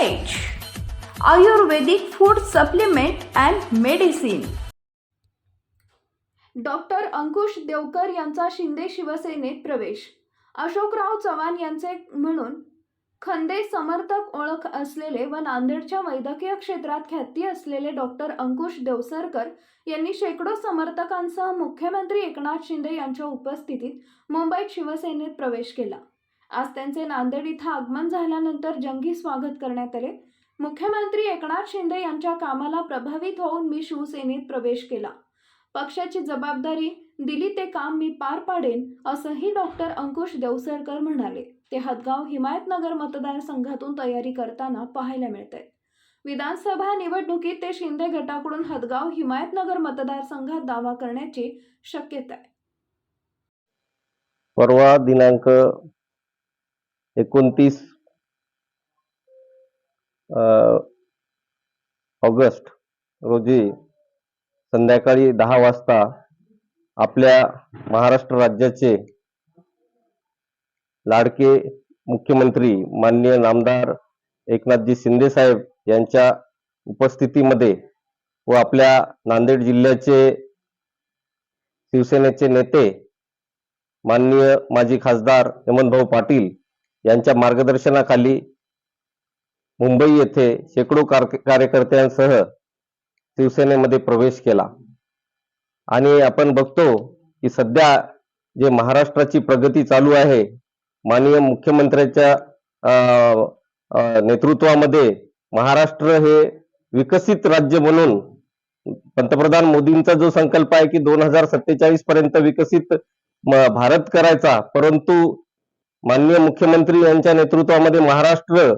Ayurvedic food supplement and medicine doctor Ankush Devkar यांचा शिंदे शिवसेनेत प्रवेश. अशोकराव चव्हाण यांचे म्हणून खंदे समर्थक ओळख असलेले व नांदेडच्या वैद्यकीय क्षेत्रात ख्याती असलेले डॉक्टर अंकुश देवसरकर यांनी शेकडो समर्थकांसह मुख्यमंत्री एकनाथ शिंदे यांच्या उपस्थितीत मुंबईत शिवसेनेत प्रवेश केला. आज त्यांचे नांदेड इथं आगमन झाल्यानंतर जंगी स्वागत करण्यात आले. मुख्यमंत्री एकनाथ शिंदे यांच्या कामाला प्रभावित होऊन मी शिवसेनेत प्रवेश केला. पक्षाची जबाबदारी दिली ते काम मी पार पाडेन असंही डॉक्टर अंकुश देवसरकर म्हणाले. ते हदगाव हिमायतनगर मतदारसंघातून तयारी करताना पाहायला मिळते विधानसभा निवडणुकीत ते शिंदे गटाकडून हदगाव हिमायतनगर मतदारसंघात दावा करण्याची शक्यता आहे. परवा दिनांक एकोणतीस ऑगस्ट रोजी संध्याकाळी दहा वाजता आपल्या महाराष्ट्र राज्याचे लाडके मुख्यमंत्री माननीय नामदार एकनाथजी शिंदे साहेब यांच्या उपस्थितीमध्ये व आपल्या नांदेड जिल्ह्याचे शिवसेनेचे नेते माननीय माजी खासदार हेमंतभाऊ पाटील यांच्या मार्गदर्शनाखाली मुंबई येथे शेकडो कार्यकर्त्यांसह शिवसेनेमध्ये प्रवेश केला. आणि आपण बघतो की सध्या जे महाराष्ट्राची प्रगती चालू आहे माननीय मुख्यमंत्र्यांच्या अं, नेतृत्वामध्ये महाराष्ट्र हे विकसित राज्य म्हणून पंतप्रधान मोदींचा जो संकल्प आहे की दोन हजार सत्तेचाळीस पर्यंत विकसित भारत करायचा परंतु माननीय मुख्यमंत्री यांच्या नेतृत्वामध्ये महाराष्ट्र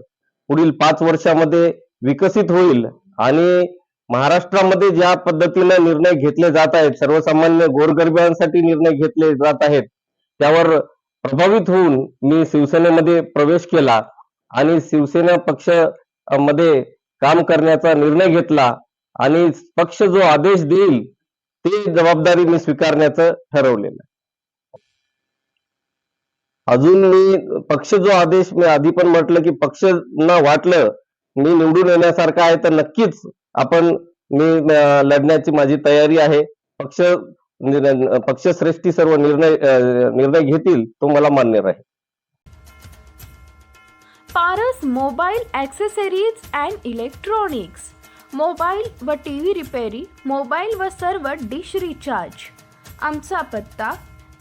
पुढील पाच वर्षामध्ये विकसित होईल आणि महाराष्ट्रामध्ये ज्या पद्धतीने निर्णय घेतले जात आहेत सर्वसामान्य गोरगरिबांसाठी निर्णय घेतले जात आहेत त्यावर प्रभावित होऊन मी शिवसेनेमध्ये प्रवेश केला आणि शिवसेना पक्षमध्ये काम करण्याचा निर्णय घेतला आणि पक्ष जो आदेश देईल ते जबाबदारी मी स्वीकारण्याचं ठरवलेलं आहे. अजून मी पक्ष जो आदेश मी आधी पण म्हटलं की पक्षना वाटलं मी निवडून येण्यासारखं आहे तर नक्कीच आपण मी लढण्याची माझी तयारी आहे. पक्ष पक्षश्रेष्ठी सर्व निर्णय निर्णय घेतील तो मला मान्य राहील. Paras mobile accessories and electronics. Mobile व टी व्ही रिपेरी मोबाईल व सर्व डिश रिचार्ज. आमचा पत्ता